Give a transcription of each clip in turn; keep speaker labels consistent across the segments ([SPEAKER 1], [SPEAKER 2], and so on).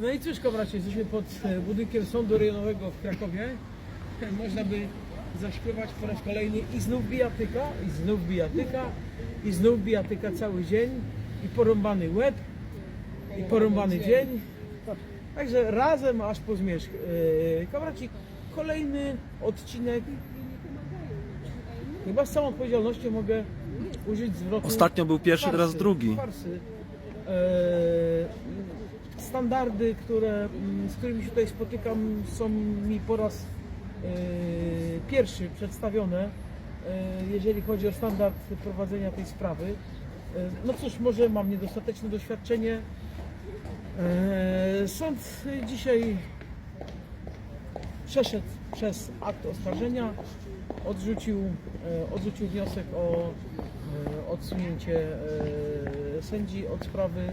[SPEAKER 1] No i cóż, kamracie, jesteśmy pod e, budynkiem Sądu Rejonowego w Krakowie. Można by zaśpiewać po raz kolejny i znów bijatyka, i znów bijatyka, i znów bijatyka cały dzień, i porąbany łeb, i porąbany dzień. Także razem aż po zmierzch. E, Kamraci, kolejny odcinek. Chyba z całą odpowiedzialnością mogę użyć zwrotu.
[SPEAKER 2] Ostatnio był pierwszy, teraz
[SPEAKER 1] farsy,
[SPEAKER 2] drugi.
[SPEAKER 1] Farsy. E, standardy, które, mm, z którymi się tutaj spotykam, są mi po raz e, pierwszy przedstawione, e, jeżeli chodzi o standard prowadzenia tej sprawy. E, no cóż, może mam niedostateczne doświadczenie. Sąd dzisiaj przeszedł przez akt oskarżenia, odrzucił, odrzucił wniosek o odsunięcie sędzi od sprawy,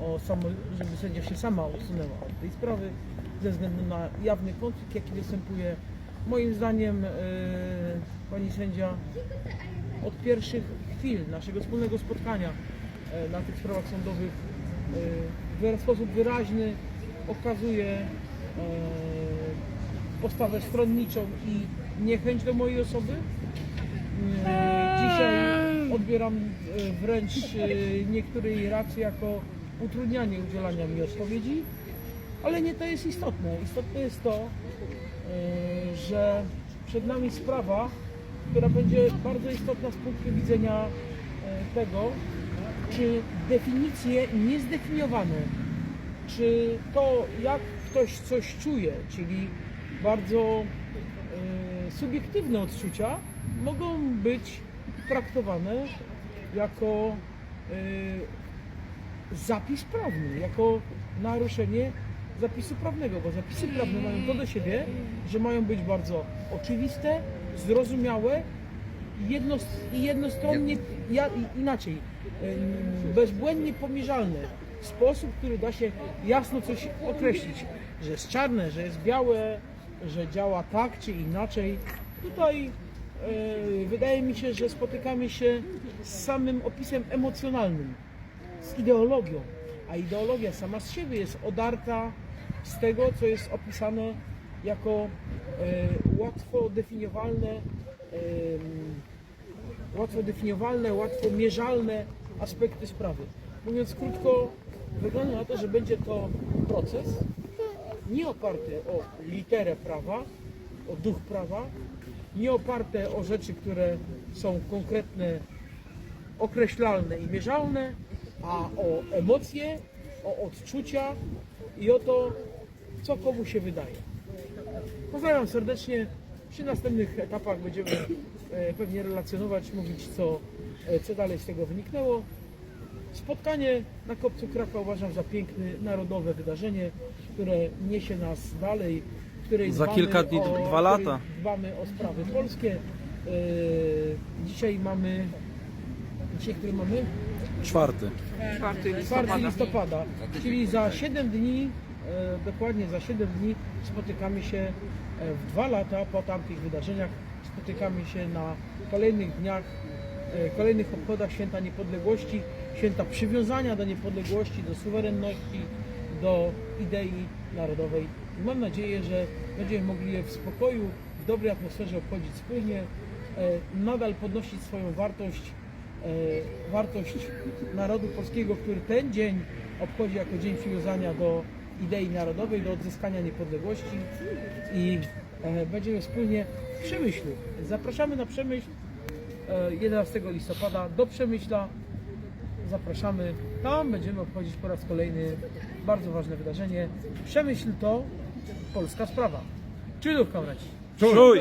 [SPEAKER 1] o samo, żeby sędzia się sama odsunęła od tej sprawy ze względu na jawny konflikt, jaki występuje. Moim zdaniem e, pani sędzia od pierwszych chwil naszego wspólnego spotkania e, na tych sprawach sądowych e, w sposób wyraźny okazuje e, postawę stronniczą i niechęć do mojej osoby. E, Dzisiaj odbieram wręcz niektóre jej racje jako utrudnianie udzielania mi odpowiedzi, ale nie to jest istotne. Istotne jest to, e, że przed nami sprawa, która będzie bardzo istotna z punktu widzenia e, tego, czy definicje niezdefiniowane, czy to, jak ktoś coś czuje, czyli bardzo e, subiektywne odczucia, mogą być traktowane jako zapis prawny, jako naruszenie zapisu prawnego, bo zapisy prawne mają to do siebie, że mają być bardzo oczywiste, zrozumiałe i jednostronnie, ja, inaczej, bezbłędnie pomierzalne. Sposób, który da się jasno coś określić, że jest czarne, że jest białe, że działa tak czy inaczej. Tutaj wydaje mi się, że spotykamy się z samym opisem emocjonalnym, z ideologią, a ideologia sama z siebie jest odarta z tego, co jest opisane jako e, łatwo definiowalne, em, łatwo definiowalne, łatwo mierzalne aspekty sprawy. Mówiąc krótko, wygląda na to, że będzie to proces nie oparte o literę prawa, o duch prawa, nie oparte o rzeczy, które są konkretne, określalne i mierzalne, a o emocje, o odczucia i o to, co komu się wydaje. Pozdrawiam serdecznie. Przy następnych etapach będziemy e, pewnie relacjonować, mówić, co, e, co dalej z tego wyniknęło. Spotkanie na Kopcu Krakow uważam za piękne, narodowe wydarzenie, które niesie nas dalej, w której
[SPEAKER 2] Za kilka dni,
[SPEAKER 1] o,
[SPEAKER 2] dwa lata.
[SPEAKER 1] Dbamy o sprawy polskie. E, Dzisiaj mamy, dzisiaj który mamy?
[SPEAKER 2] Czwarty.
[SPEAKER 3] 4
[SPEAKER 1] 4
[SPEAKER 3] listopada.
[SPEAKER 1] listopada, czyli za 7 dni, e, dokładnie za 7 dni spotykamy się e, w dwa lata po tamtych wydarzeniach, spotykamy się na kolejnych dniach, e, kolejnych obchodach Święta Niepodległości, Święta przywiązania do niepodległości, do suwerenności, do idei narodowej. I mam nadzieję, że będziemy mogli je w spokoju, w dobrej atmosferze obchodzić wspólnie, e, nadal podnosić swoją wartość wartość narodu polskiego, który ten dzień obchodzi jako dzień przywiązania do idei narodowej, do odzyskania niepodległości i e, będziemy wspólnie w Przemyślu. Zapraszamy na Przemyśl e, 11 listopada do Przemyśla. Zapraszamy. Tam będziemy obchodzić po raz kolejny bardzo ważne wydarzenie. Przemyśl to polska sprawa. Czyli kamraci.
[SPEAKER 2] Czuj!